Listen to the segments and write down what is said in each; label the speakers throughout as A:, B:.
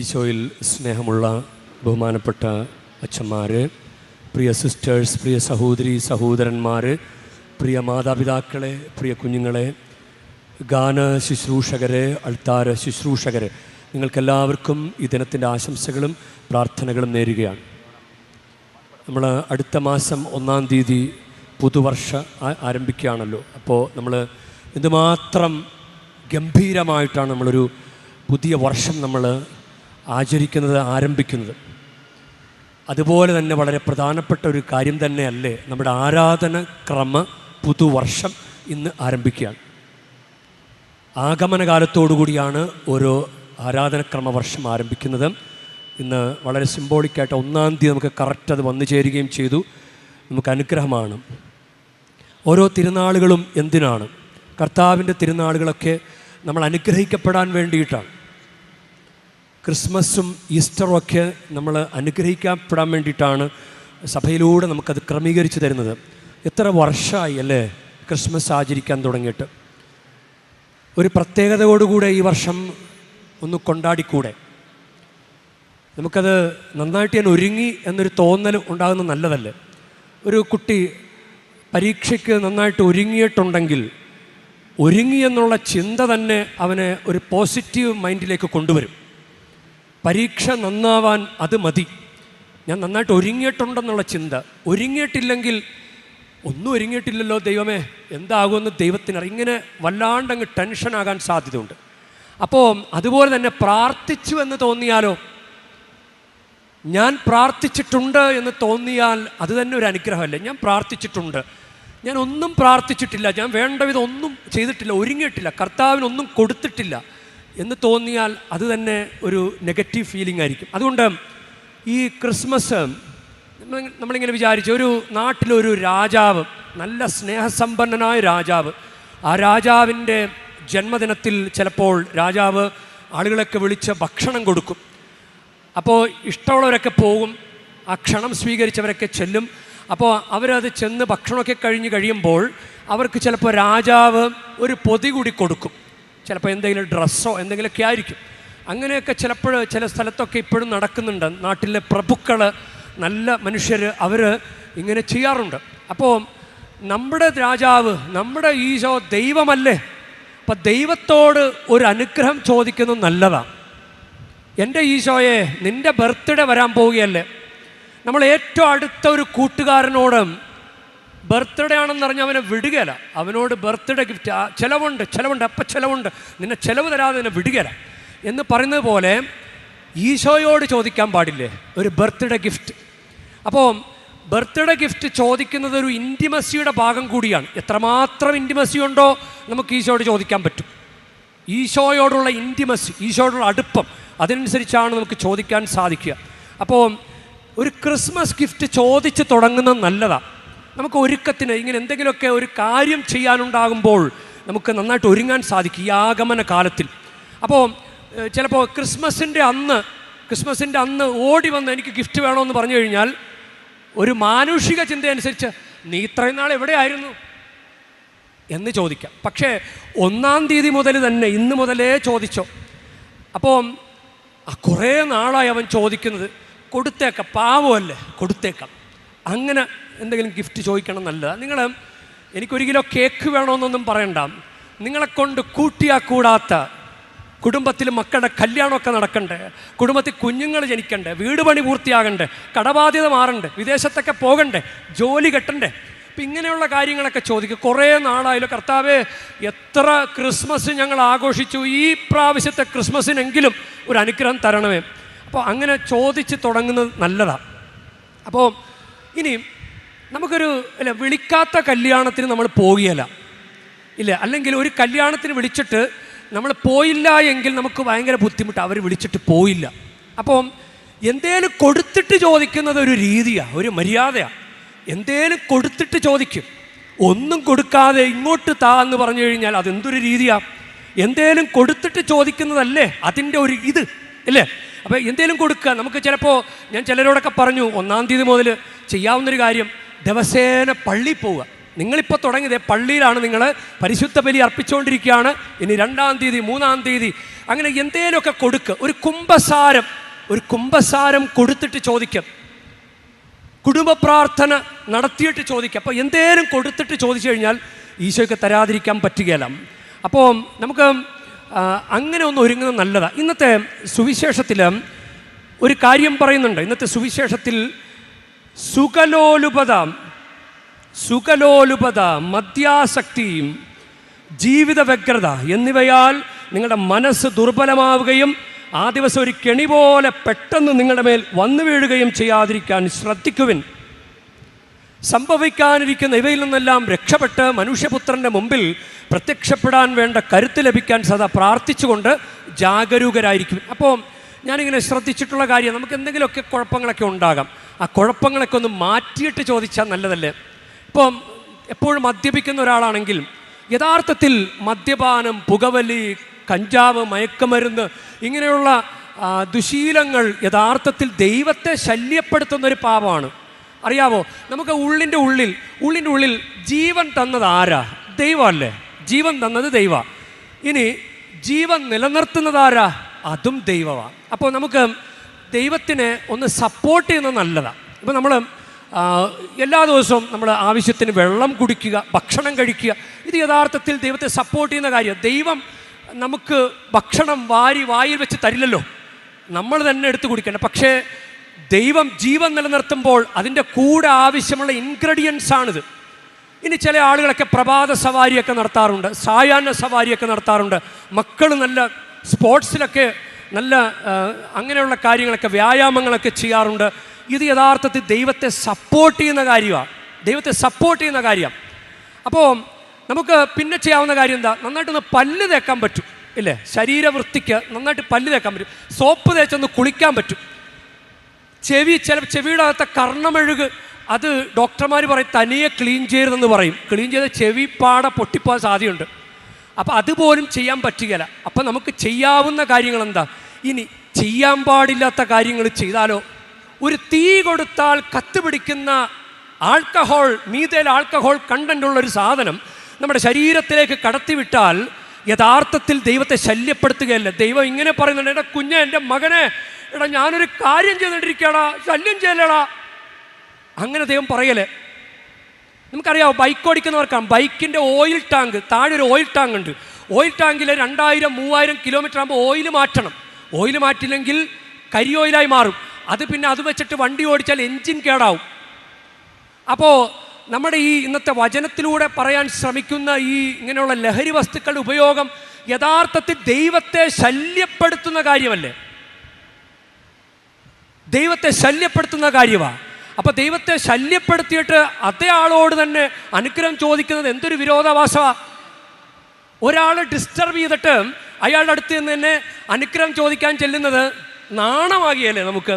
A: ഈശോയിൽ സ്നേഹമുള്ള ബഹുമാനപ്പെട്ട അച്ഛന്മാർ പ്രിയ സിസ്റ്റേഴ്സ് പ്രിയ സഹോദരി സഹോദരന്മാർ പ്രിയ മാതാപിതാക്കളെ പ്രിയ കുഞ്ഞുങ്ങളെ ഗാന ശുശ്രൂഷകരെ അൾത്താര ശുശ്രൂഷകരെ നിങ്ങൾക്കെല്ലാവർക്കും ഈ ദിനത്തിന്റെ ആശംസകളും പ്രാർത്ഥനകളും നേരുകയാണ്. നമ്മൾ അടുത്ത മാസം ഒന്നാം തീയതി പുതുവർഷ ആരംഭിക്കുകയാണല്ലോ. അപ്പോൾ നമ്മൾ എന്തുമാത്രം ഗംഭീരമായിട്ടാണ് നമ്മളൊരു പുതിയ വർഷം നമ്മൾ ആചരിക്കുന്നത് ആരംഭിക്കുന്നത്. അതുപോലെ തന്നെ വളരെ പ്രധാനപ്പെട്ട ഒരു കാര്യം തന്നെയല്ലേ നമ്മുടെ ആരാധന ക്രമ പുതുവർഷം ഇന്ന് ആരംഭിക്കുകയാണ്. ആഗമനകാലത്തോടുകൂടിയാണ് ഓരോ ആരാധനക്രമ വർഷം ആരംഭിക്കുന്നത്. ഇന്ന് വളരെ സിംബോളിക്കായിട്ട് ഒന്നാം തീയതി നമുക്ക് കറക്റ്റ് അത് വന്നു ചേരുകയും ചെയ്തു. നമുക്ക് അനുഗ്രഹമാണ്. ഓരോ തിരുനാളുകളും എന്തിനാണ്? കർത്താവിന്റെ തിരുനാളുകളൊക്കെ നമ്മൾ അനുഗ്രഹിക്കപ്പെടാൻ വേണ്ടിയിട്ടാണ്. ക്രിസ്മസും ഈസ്റ്ററും ഒക്കെ നമ്മൾ അനുഗ്രഹിക്കപ്പെടാൻ വേണ്ടിയിട്ടാണ് സഭയിലൂടെ നമുക്കത് ക്രമീകരിച്ചു തരുന്നത്. എത്ര വർഷമായി അല്ലേ ക്രിസ്മസ് ആചരിക്കാൻ തുടങ്ങിയിട്ട്? ഒരു പ്രത്യേകതയോടുകൂടെ ഈ വർഷം ഒന്ന് കൊണ്ടാടിക്കൂടെ? നമുക്കത് നന്നായിട്ട് ഞാൻ ഒരുങ്ങി എന്നൊരു തോന്നൽ ഉണ്ടാകുന്നത് നല്ലതല്ലേ? ഒരു കുട്ടി പരീക്ഷയ്ക്ക് നന്നായിട്ട് ഒരുങ്ങിയിട്ടുണ്ടെങ്കിൽ ഒരുങ്ങി എന്നുള്ള ചിന്ത തന്നെ അവനെ ഒരു പോസിറ്റീവ് മൈൻഡിലേക്ക് കൊണ്ടുവരും. പരീക്ഷ നന്നാവാൻ അത് മതി. ഞാൻ നന്നായിട്ട് ഒരുങ്ങിയിട്ടുണ്ടെന്നുള്ള ചിന്ത. ഒരുങ്ങിയിട്ടില്ലെങ്കിൽ ഒന്നും ഒരുങ്ങിയിട്ടില്ലല്ലോ ദൈവമേ എന്താകുമെന്ന് ദൈവത്തിന് ഇങ്ങനെ വല്ലാണ്ട് അങ്ങ് ടെൻഷനാകാൻ സാധ്യതയുണ്ട്. അപ്പോൾ അതുപോലെ തന്നെ പ്രാർത്ഥിച്ചു എന്ന് തോന്നിയാലോ? ഞാൻ പ്രാർത്ഥിച്ചിട്ടുണ്ട് എന്ന് തോന്നിയാൽ അത് തന്നെ ഒരു അനുഗ്രഹമല്ലേ? ഞാൻ പ്രാർത്ഥിച്ചിട്ടുണ്ട്. ഞാൻ ഒന്നും പ്രാർത്ഥിച്ചിട്ടില്ല. ഞാൻ വേണ്ട വിധം ഒന്നും ചെയ്തിട്ടില്ല ഒരുങ്ങിയിട്ടില്ല. കർത്താവിനൊന്നും കൊടുത്തിട്ടില്ല. എന്ന് തോന്നിയാൽ അത് തന്നെ ഒരു നെഗറ്റീവ് ഫീലിംഗ് ആയിരിക്കും. അതുകൊണ്ട് ഈ ക്രിസ്മസ് നമ്മ- നമ്മളിങ്ങനെ വിചാരിച്ചു ഒരു നാട്ടിലൊരു രാജാവ് നല്ല സ്നേഹസമ്പന്നനായ രാജാവ് ആ രാജാവിന്റെ ജന്മദിനത്തിൽ ചിലപ്പോൾ രാജാവ് ആളുകളൊക്കെ വിളിച്ച് ഭക്ഷണം കൊടുക്കും. അപ്പോൾ ഇഷ്ടമുള്ളവരൊക്കെ പോകും ആ ക്ഷണം സ്വീകരിച്ചവരൊക്കെ ചെല്ലും. അപ്പോൾ അവരത് ചെന്ന് ഭക്ഷണമൊക്കെ കഴിഞ്ഞ് കഴിയുമ്പോൾ അവർക്ക് ചിലപ്പോൾ രാജാവ് ഒരു പൊതി കൂടി കൊടുക്കും. ചിലപ്പോൾ എന്തെങ്കിലും ഡ്രസ്സോ എന്തെങ്കിലുമൊക്കെ ആയിരിക്കും. അങ്ങനെയൊക്കെ ചിലപ്പോൾ ചില സ്ഥലത്തൊക്കെ ഇപ്പോഴും നടക്കുന്നുണ്ട്. നാട്ടിലെ പ്രഭുക്കൾ നല്ല മനുഷ്യർ അവർ ഇങ്ങനെ ചെയ്യാറുണ്ട്. അപ്പോൾ നമ്മുടെ രാജാവ് നമ്മുടെ ഈശോ ദൈവമല്ലേ? അപ്പം ദൈവത്തോട് ഒരു അനുഗ്രഹം ചോദിക്കുന്നത് നല്ലതാണ് എന്റെ ഈശോയെ നിന്റെ ബർത്ത്ഡേ വരാൻ പോവുകയല്ലേ? നമ്മൾ ഏറ്റവും അടുത്ത ഒരു കൂട്ടുകാരനോട് ബർത്ത്ഡേ ആണെന്ന് പറഞ്ഞാൽ അവനെ വിടുകയില്ല അവനോട് ബർത്ത്ഡേ ഗിഫ്റ്റ് ചിലവുണ്ട് ചിലവുണ്ട് അപ്പം ചിലവുണ്ട്. നിന്നെ ചിലവ് തരാതെ നിന്നെ വിടുകയില്ല എന്ന് പറയുന്നത് പോലെ ഈശോയോട് ചോദിക്കാൻ പാടില്ലേ? ഒരു ബർത്ത്ഡേ ഗിഫ്റ്റ് അപ്പോൾ ബർത്ത്ഡേ ഗിഫ്റ്റ് ചോദിക്കുന്നത് ഒരു ഇന്റിമസിയുടെ ഭാഗം കൂടിയാണ്. എത്രമാത്രം ഇന്റിമസി ഉണ്ടോ നമുക്ക് ഈശോയോട് ചോദിക്കാൻ പറ്റും. ഈശോയോടുള്ള ഇന്റിമസി ഈശോയോടുള്ള അടുപ്പം അതിനനുസരിച്ചാണ് നമുക്ക് ചോദിക്കാൻ സാധിക്കുക. അപ്പോൾ ഒരു ക്രിസ്മസ് ഗിഫ്റ്റ് ചോദിച്ച് തുടങ്ങുന്നത് നല്ലതാണ് നമുക്ക് ഒരുക്കത്തിന് ഇങ്ങനെ എന്തെങ്കിലുമൊക്കെ ഒരു കാര്യം ചെയ്യാനുണ്ടാകുമ്പോൾ നമുക്ക് നന്നായിട്ട് ഒരുങ്ങാൻ സാധിക്കും ഈ ആഗമന കാലത്തിൽ അപ്പോൾ ചിലപ്പോൾ ക്രിസ്മസിന്റെ അന്ന് ക്രിസ്മസിന്റെ അന്ന് ഓടി വന്ന് എനിക്ക് ഗിഫ്റ്റ് വേണമെന്ന് പറഞ്ഞു കഴിഞ്ഞാൽ ഒരു മാനുഷിക ചിന്തയനുസരിച്ച് നീ ഇത്രയും നാൾ എവിടെയായിരുന്നു എന്ന് ചോദിക്കാം. പക്ഷേ ഒന്നാം തീയതി മുതൽ തന്നെ ഇന്ന് മുതലേ ചോദിച്ചോ. അപ്പോൾ ആ കുറേ നാളായി അവൻ ചോദിക്കുന്നത് കൊടുത്തേക്കാം പാവമല്ലേ കൊടുത്തേക്കാം. അങ്ങനെ എന്തെങ്കിലും ഗിഫ്റ്റ് ചോദിക്കണം നല്ലതാണ് നിങ്ങൾ എനിക്കൊരു കിലോ കേക്ക് വേണമെന്നൊന്നും പറയണ്ട. നിങ്ങളെക്കൊണ്ട് കൂട്ടിയാ കൂടാത്ത കുടുംബത്തിൽ മക്കളുടെ കല്യാണമൊക്കെ നടക്കണ്ടേ? കുടുംബത്തിൽ കുഞ്ഞുങ്ങൾ ജനിക്കണ്ടേ? വീട് പണി പൂർത്തിയാകണ്ടേ? കടബാധ്യത മാറണ്ടേ? വിദേശത്തൊക്കെ പോകണ്ടേ? ജോലി കെട്ടണ്ടേ? അപ്പം ഇങ്ങനെയുള്ള കാര്യങ്ങളൊക്കെ ചോദിക്കും. കുറേ നാളായാലും കർത്താവ് എത്ര ക്രിസ്മസ് ഞങ്ങൾ ആഘോഷിച്ചു. ഈ പ്രാവശ്യത്തെ ക്രിസ്മസിനെങ്കിലും ഒരു അനുഗ്രഹം തരണമേ. അപ്പോൾ അങ്ങനെ ചോദിച്ച് തുടങ്ങുന്നത് നല്ലതാണ് അപ്പോൾ ഇനി നമുക്കൊരു അല്ല വിളിക്കാത്ത കല്യാണത്തിന് നമ്മൾ പോകുകയല്ല ഇല്ല അല്ലെങ്കിൽ ഒരു കല്യാണത്തിന് വിളിച്ചിട്ട് നമ്മൾ പോയില്ല എങ്കിൽ നമുക്ക് ഭയങ്കര ബുദ്ധിമുട്ട് അവർ വിളിച്ചിട്ട് പോയില്ല. അപ്പം എന്തേലും കൊടുത്തിട്ട് ചോദിക്കുന്നത് ഒരു രീതിയാണ് ഒരു മര്യാദയാണ് എന്തേലും കൊടുത്തിട്ട് ചോദിക്കും. ഒന്നും കൊടുക്കാതെ ഇങ്ങോട്ട് താ എന്ന് പറഞ്ഞു കഴിഞ്ഞാൽ അതെന്തൊരു രീതിയാണ് എന്തേലും കൊടുത്തിട്ട് ചോദിക്കുന്നതല്ലേ അതിന്റെ ഒരു ഇത് അല്ലേ? അപ്പോൾ എന്തേലും കൊടുക്കുക. നമുക്ക് ചിലപ്പോൾ ഞാൻ ചിലരോടൊക്കെ പറഞ്ഞു ഒന്നാം തീയതി മുതൽ ചെയ്യാവുന്നൊരു കാര്യം ദിവസേന പള്ളി പോവുക. നിങ്ങളിപ്പോൾ തുടങ്ങിയത് പള്ളിയിലാണ് നിങ്ങൾ പരിശുദ്ധ ബലി അർപ്പിച്ചുകൊണ്ടിരിക്കുകയാണ് ഇനി രണ്ടാം തീയതി മൂന്നാം തീയതി അങ്ങനെ എന്തേലുമൊക്കെ കൊടുക്കുക ഒരു കുംഭസാരം ഒരു കുംഭസാരം കൊടുത്തിട്ട് ചോദിക്കും. കുടുംബ പ്രാർത്ഥന നടത്തിയിട്ട് ചോദിക്കുക അപ്പോൾ എന്തേലും കൊടുത്തിട്ട് ചോദിച്ചു കഴിഞ്ഞാൽ ഈശോയ്ക്ക് തരാതിരിക്കാൻ പറ്റുകയില്ല. അപ്പോൾ നമുക്ക് അങ്ങനെ ഒന്ന് ഒരുങ്ങുന്നത് നല്ലതാണ് ഇന്നത്തെ സുവിശേഷത്തിൽ ഒരു കാര്യം പറയുന്നുണ്ട്. ഇന്നത്തെ സുവിശേഷത്തിൽ സുഖലോലുപത സുഖലോലുപത മദ്യാസക്തിയും ജീവിത വ്യഗ്രത എന്നിവയാൽ നിങ്ങളുടെ മനസ്സ് ദുർബലമാവുകയും ആ ദിവസം ഒരു കെണി പോലെ പെട്ടെന്ന് നിങ്ങളുടെ മേൽ വന്നു വീഴുകയും ചെയ്യാതിരിക്കാൻ ശ്രദ്ധിക്കുവിൻ. സംഭവിക്കാനിരിക്കുന്ന ഇവയിൽ നിന്നെല്ലാം രക്ഷപ്പെട്ട് മനുഷ്യപുത്രന്റെ മുമ്പിൽ പ്രത്യക്ഷപ്പെടാൻ വേണ്ട കരുത്ത് ലഭിക്കാൻ സദാ പ്രാർത്ഥിച്ചുകൊണ്ട് ജാഗരൂകരായിരിക്കും. അപ്പോൾ ഞാനിങ്ങനെ ശ്രദ്ധിച്ചിട്ടുള്ള കാര്യം നമുക്ക് എന്തെങ്കിലുമൊക്കെ കുഴപ്പങ്ങളൊക്കെ ഉണ്ടാകാം. ആ കുഴപ്പങ്ങളൊക്കെ ഒന്ന് മാറ്റിയിട്ട് ചോദിച്ചാൽ നല്ലതല്ലേ? ഇപ്പം എപ്പോഴും മദ്യപിക്കുന്ന ഒരാളാണെങ്കിൽ യഥാർത്ഥത്തിൽ മദ്യപാനം പുകവലി കഞ്ചാവ് മയക്കുമരുന്ന് ഇങ്ങനെയുള്ള ദുശീലങ്ങൾ യഥാർത്ഥത്തിൽ ദൈവത്തെ ശല്യപ്പെടുത്തുന്ന ഒരു പാപമാണ്. അറിയാവോ? നമുക്ക് ഉള്ളിന്റെ ഉള്ളിൽ ഉള്ളിന്റെ ഉള്ളിൽ ജീവൻ തന്നത് ആരാ? ദൈവമല്ലേ? ജീവൻ തന്നത് ദൈവ. ഇനി ജീവൻ നിലനിർത്തുന്നത് ആരാ? അതും ദൈവമാണ് അപ്പോൾ നമുക്ക് ദൈവത്തിനെ ഒന്ന് സപ്പോർട്ട് ചെയ്യുന്നത് നല്ലതാണ് ഇപ്പം നമ്മൾ എല്ലാ ദിവസവും നമ്മൾ ആവശ്യത്തിന് വെള്ളം കുടിക്കുക ഭക്ഷണം കഴിക്കുക. ഇത് യഥാർത്ഥത്തിൽ ദൈവത്തെ സപ്പോർട്ട് ചെയ്യുന്ന കാര്യമാണ് ദൈവം നമുക്ക് ഭക്ഷണം വാരി വായിൽ വെച്ച് തരില്ലല്ലോ. നമ്മൾ തന്നെ എടുത്ത് കുടിക്കണം പക്ഷേ ദൈവം ജീവൻ നിലനിർത്തുമ്പോൾ അതിന്റെ കൂടെ ആവശ്യമുള്ള ഇൻഗ്രീഡിയൻസ് ആണിത്. ഇനി ചില ആളുകളൊക്കെ പ്രഭാത സവാരിയൊക്കെ നടത്താറുണ്ട് സായാഹ്ന സവാരിയൊക്കെ നടത്താറുണ്ട്. മക്കൾ നല്ല സ്പോർട്സിലൊക്കെ നല്ല അങ്ങനെയുള്ള കാര്യങ്ങളൊക്കെ വ്യായാമങ്ങളൊക്കെ ചെയ്യാറുണ്ട്. ഇത് യഥാർത്ഥത്തിൽ ദൈവത്തെ സപ്പോർട്ട് ചെയ്യുന്ന കാര്യമാണ് ദൈവത്തെ സപ്പോർട്ട് ചെയ്യുന്ന കാര്യം. അപ്പോൾ നമുക്ക് പിന്നെ ചെയ്യാവുന്ന കാര്യം എന്താ? നന്നായിട്ടൊന്ന് പല്ല് തേക്കാൻ പറ്റും ഇല്ലേ? ശരീരവൃത്തിക്ക് നന്നായിട്ട് പല്ല് തേക്കാൻ പറ്റും. സോപ്പ് തേച്ചൊന്ന് കുളിക്കാൻ പറ്റും. ചെവി ചില ചെവിയുടെ അകത്തെ കർണമെഴുക് അത് ഡോക്ടർമാർ പറയും തനിയെ ക്ലീൻ ചെയ്യരുതെന്ന് പറയും. ക്ലീൻ ചെയ്ത ചെവി പാട പൊട്ടിപ്പോകാൻ സാധ്യതയുണ്ട്. അപ്പോൾ അതുപോലും ചെയ്യാൻ പറ്റുകയില്ല. അപ്പം നമുക്ക് ചെയ്യാവുന്ന കാര്യങ്ങൾ എന്താ ഇനി ചെയ്യാൻ പാടില്ലാത്ത കാര്യങ്ങൾ ചെയ്താലോ? ഒരു തീ കൊടുത്താൽ കത്തുപിടിക്കുന്ന ആൽക്കഹോൾ മീതയിൽ ആൽക്കഹോൾ കണ്ടന്റ് ഉള്ള ഒരു സാധനം നമ്മുടെ ശരീരത്തിലേക്ക് കടത്തിവിട്ടാൽ യഥാർത്ഥത്തിൽ ദൈവത്തെ ശല്യപ്പെടുത്തുകയല്ല. ദൈവം ഇങ്ങനെ പറയുന്നുണ്ട് എടാ കുഞ്ഞെ എന്റെ മകനെ എടാ ഞാനൊരു കാര്യം ചെയ്തുകൊണ്ടിരിക്കടാ ശല്യം ചെയ്യലടാ അങ്ങനെ ദൈവം പറയലേ. നമുക്കറിയാമോ ബൈക്ക് ഓടിക്കുന്നവർക്കാണ്. ബൈക്കിന്റെ ഓയിൽ ടാങ്ക് താഴെ ഒരു ഓയിൽ ടാങ്ക് ഉണ്ട്. ഓയിൽ ടാങ്കിൽ രണ്ടായിരം മൂവായിരം കിലോമീറ്റർ ആകുമ്പോൾ ഓയിൽ മാറ്റണം. ഓയിൽ മാറ്റില്ലെങ്കിൽ കരി ഓയിലായി മാറും. അത് പിന്നെ അത് വെച്ചിട്ട് വണ്ടി ഓടിച്ചാൽ എൻജിൻ കേടാവും. അപ്പോൾ നമ്മുടെ ഈ ഇന്നത്തെ വചനത്തിലൂടെ പറയാൻ ശ്രമിക്കുന്ന ഈ ഇങ്ങനെയുള്ള ലഹരി വസ്തുക്കളുടെ ഉപയോഗം യഥാർത്ഥത്തിൽ ദൈവത്തെ ശല്യപ്പെടുത്തുന്ന കാര്യമല്ലേ? ദൈവത്തെ ശല്യപ്പെടുത്തുന്ന കാര്യമാണ് അപ്പോൾ ദൈവത്തെ ശല്യപ്പെടുത്തിയിട്ട് അതേ ആളോട് തന്നെ അനുഗ്രഹം ചോദിക്കുന്നത് എന്തൊരു വിരോധാഭാസമാണ് ഒരാളെ ഡിസ്റ്റർബ് ചെയ്തിട്ട് അയാളുടെ അടുത്ത് നിന്ന് തന്നെ അനുഗ്രഹം ചോദിക്കാൻ ചെല്ലുന്നത് നാണമാകിയല്ലേ നമുക്ക്?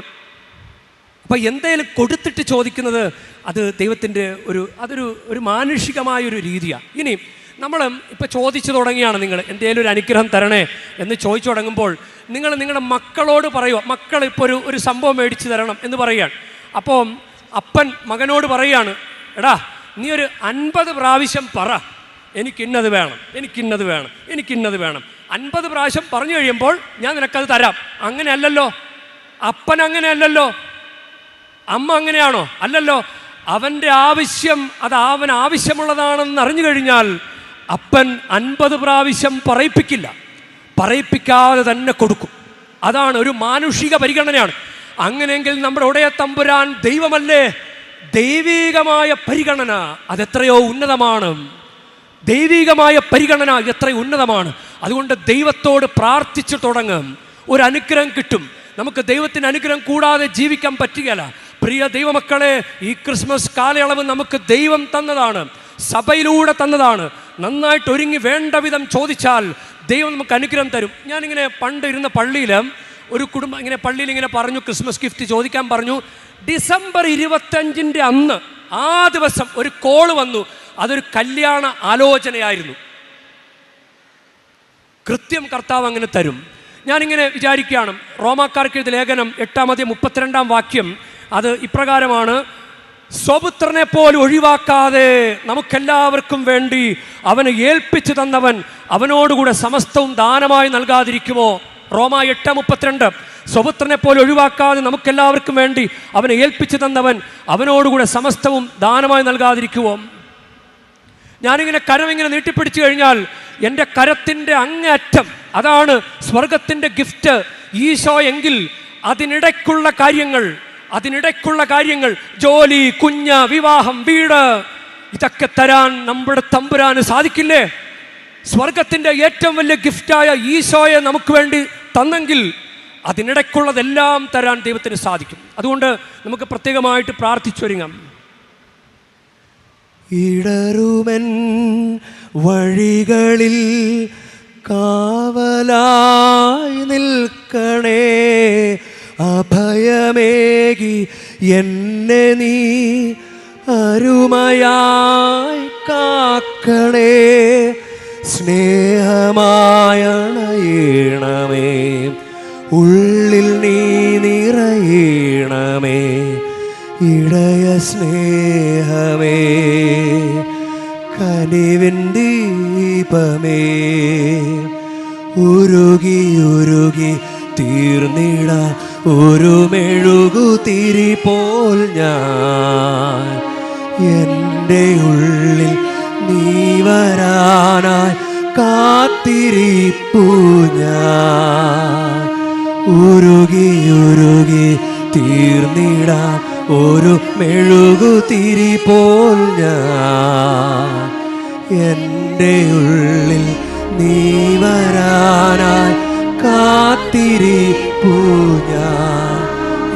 A: അപ്പോൾ എന്തേലും കൊടുത്തിട്ട് ചോദിക്കുന്നത് അത് ദൈവത്തിന്റെ ഒരു അതൊരു ഒരു മാനുഷികമായൊരു രീതിയാണ് ഇനി നമ്മൾ ഇപ്പോൾ ചോദിച്ചു തുടങ്ങിയാണ് നിങ്ങൾ എന്തേലും ഒരു അനുഗ്രഹം തരണേ എന്ന് ചോദിച്ചു തുടങ്ങുമ്പോൾ നിങ്ങൾ നിങ്ങളുടെ മക്കളോട് പറയുക മക്കൾ ഇപ്പോൾ ഒരു ഒരു സംഭവം മേടിച്ചു തരണം എന്ന് പറയുകയാണ്. അപ്പോൾ അപ്പൻ മകനോട് പറയുകയാണ് എടാ നീ ഒരു അൻപത് പ്രാവശ്യം പറ എനിക്കിന്നത് വേണം എനിക്കിന്നത് വേണം എനിക്കിന്നത് വേണം. അൻപത് പ്രാവശ്യം പറഞ്ഞു കഴിയുമ്പോൾ ഞാൻ നിനക്കത് തരാം. അങ്ങനെയല്ലല്ലോ. അപ്പൻ അങ്ങനെയല്ലല്ലോ. അമ്മ അങ്ങനെയാണോ? അല്ലല്ലോ. അവന്റെ ആവശ്യം അത് അവൻ ആവശ്യമുള്ളതാണെന്ന് അറിഞ്ഞു കഴിഞ്ഞാൽ അപ്പൻ അൻപത് പ്രാവശ്യം പറയിപ്പിക്കില്ല. പറയിപ്പിക്കാതെ തന്നെ കൊടുക്കും. അതാണ് ഒരു മാനുഷിക പരിഗണനയാണ്. അങ്ങനെയെങ്കിൽ നമ്മുടെ ഉടയ തമ്പുരാൻ ദൈവമല്ലേ? ദൈവീകമായ പരിഗണന അതെത്രയോ ഉന്നതമാണ്. ദൈവികമായ പരിഗണന എത്ര ഉന്നതമാണ്. അതുകൊണ്ട് ദൈവത്തോട് പ്രാർത്ഥിച്ചു തുടങ്ങും. ഒരു അനുഗ്രഹം കിട്ടും. നമുക്ക് ദൈവത്തിന് അനുഗ്രഹം കൂടാതെ ജീവിക്കാൻ പറ്റുകയില്ല. പ്രിയ ദൈവമക്കളെ ഈ ക്രിസ്മസ് കാലയളവ് നമുക്ക് ദൈവം തന്നതാണ്. സഭയിലൂടെ തന്നതാണ്. നന്നായിട്ട് ഒരുങ്ങി വേണ്ട വിധം ചോദിച്ചാൽ ദൈവം നമുക്ക് അനുഗ്രഹം തരും. ഞാനിങ്ങനെ പണ്ട് ഇരുന്ന പള്ളിയിൽ ഒരു കുടുംബം ഇങ്ങനെ പള്ളിയിൽ ഇങ്ങനെ പറഞ്ഞു ക്രിസ്മസ് ഗിഫ്റ്റ് ചോദിക്കാൻ പറഞ്ഞു. ഡിസംബർ ഇരുപത്തഞ്ചിന്റെ അന്ന് ആ ദിവസം ഒരു കോൾ വന്നു. അതൊരു കല്യാണ ആലോചനയായിരുന്നു. കൃത്യം കർത്താവ് അങ്ങനെ തരും. ഞാനിങ്ങനെ വിചാരിക്കുകയാണ്. റോമാക്കാർക്ക് ഇത് ലേഖനം എട്ടാമത്തെ മുപ്പത്തിരണ്ടാം വാക്യം അത് ഇപ്രകാരമാണ്. സ്വപുത്രനെ പോലും ഒഴിവാക്കാതെ നമുക്കെല്ലാവർക്കും വേണ്ടി അവനെ ഏൽപ്പിച്ചു തന്നവൻ അവനോടുകൂടെ സമസ്തവും ദാനമായി നൽകാതിരിക്കുമോ? റോമ എട്ട് മുപ്പത്തിരണ്ട്. സ്വപുത്രനെ പോലെ ഒഴിവാക്കാതെ നമുക്കെല്ലാവർക്കും വേണ്ടി അവനെ ഏൽപ്പിച്ചു തന്നവൻ അവനോടുകൂടെ സമസ്തവും ദാനമായി നൽകാതിരിക്കുമോ ഞാനിങ്ങനെ കരം ഇങ്ങനെ നീട്ടിപ്പിടിച്ചു കഴിഞ്ഞാൽ എന്റെ കരത്തിന്റെ അങ്ങേയറ്റം അതാണ് സ്വർഗത്തിന്റെ ഗിഫ്റ്റ്. ഈശോ എങ്കിൽ അതിനിടയ്ക്കുള്ള കാര്യങ്ങൾ അതിനിടയ്ക്കുള്ള കാര്യങ്ങൾ. ജോലി കുഞ്ഞ് വിവാഹം വീട് ഇതൊക്കെ തരാൻ നമ്മുടെ തമ്പുരാന് സാധിക്കില്ലേ? സ്വർഗത്തിന്റെ ഏറ്റവും വലിയ ഗിഫ്റ്റായ ഈശോയെ നമുക്ക് വേണ്ടി തന്നെങ്കിൽ അതിനിടയ്ക്കുള്ളതെല്ലാം തരാൻ ദൈവത്തിന് സാധിക്കും. അതുകൊണ്ട് നമുക്ക് പ്രത്യേകമായിട്ട് പ്രാർത്ഥിച്ചൊരുങ്ങാം. ഇടറുമൻ വഴികളിൽ കാവലായി നിൽക്കണേ അഭയമേകി എന്നെ നീ അരുമയായി കാക്കണേ സ്നേഹമായണയണമേ ഉള്ളിൽ നീ നിറയണമേ ഇടയ സ്നേഹമേ. കനിവിൻ ദീപമേ. ഉരുകി ഉരുകി തീർന്നിട ഒരു മെഴുകു തിരി പോൽ ഞാൻ. എന്റെ ഉള്ളിൽ നീ വരാനായി കാത്തിരിപ്പു ഞാൻ. ഉരുകി ഉരുകി തീർന്നിടാം ഒരു മെഴുകു തിരി പോൽ ഞാൻ. എന്റെ ഉള്ളിൽ നീ വരാനായി കാത്തിരിപ്പൂ ഞാൻ.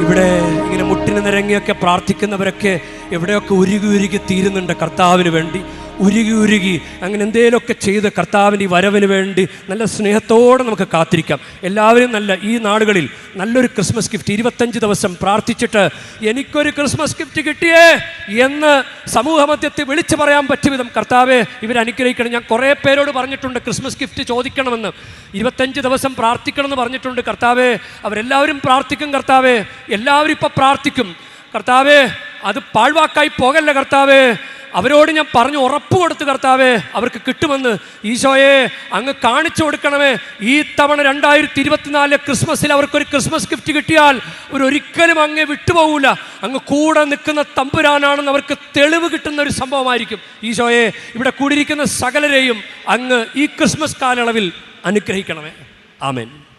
A: ഇവിടെ ഇങ്ങനെ മുട്ടിന് നിരങ്ങിയൊക്കെ പ്രാർത്ഥിക്കുന്നവരൊക്കെ എവിടെയൊക്കെ ഉരുകി ഉരുകി തീരുന്നുണ്ട് കർത്താവിന് വേണ്ടി. ഉരുകി ഉരുകി അങ്ങനെ എന്തേലൊക്കെ ചെയ്ത് കർത്താവിന്റെ ഈ വരവിന് വേണ്ടി നല്ല സ്നേഹത്തോടെ നമുക്ക് കാത്തിരിക്കാം. എല്ലാവരും നല്ല ഈ നാടുകളിൽ നല്ലൊരു ക്രിസ്മസ് ഗിഫ്റ്റ് ഇരുപത്തഞ്ച് ദിവസം പ്രാർത്ഥിച്ചിട്ട് എനിക്കൊരു ക്രിസ്മസ് ഗിഫ്റ്റ് കിട്ടിയേ എന്ന് സമൂഹ മധ്യത്തിൽ വിളിച്ചു പറയാൻ പറ്റും വിധം കർത്താവെ ഇവർ അനുഗ്രഹിക്കണം. ഞാൻ കുറേ പേരോട് പറഞ്ഞിട്ടുണ്ട് ക്രിസ്മസ് ഗിഫ്റ്റ് ചോദിക്കണമെന്ന്. ഇരുപത്തഞ്ച് ദിവസം പ്രാർത്ഥിക്കണം എന്ന് പറഞ്ഞിട്ടുണ്ട് കർത്താവെ. അവരെല്ലാവരും പ്രാർത്ഥിക്കും കർത്താവെ. എല്ലാവരും ഇപ്പം പ്രാർത്ഥിക്കും. കർത്താവേ അത് പാഴ്വാക്കായി പോകല്ല കർത്താവേ. അവരോട് ഞാൻ പറഞ്ഞു ഉറപ്പ് കൊടുത്ത് കർത്താവേ അവർക്ക് കിട്ടുമെന്ന്. ഈശോയെ അങ്ങ് കാണിച്ചു കൊടുക്കണമേ. ഈ തവണ രണ്ടായിരത്തി ഇരുപത്തിനാലിലെ ക്രിസ്മസിൽ അവർക്കൊരു ക്രിസ്മസ് ഗിഫ്റ്റ് കിട്ടിയാൽ അവരൊരിക്കലും അങ്ങേ വിട്ടുപോകൂല. അങ്ങ് കൂടെ നിൽക്കുന്ന തമ്പുരാനാണെന്ന് അവർക്ക് തെളിവ് കിട്ടുന്ന ഒരു സംഭവമായിരിക്കും. ഈശോയെ ഇവിടെ കൂടിയിരിക്കുന്ന സകലരെയും അങ്ങ് ഈ ക്രിസ്മസ് കാലയളവിൽ അനുഗ്രഹിക്കണമേ. ആമേൻ.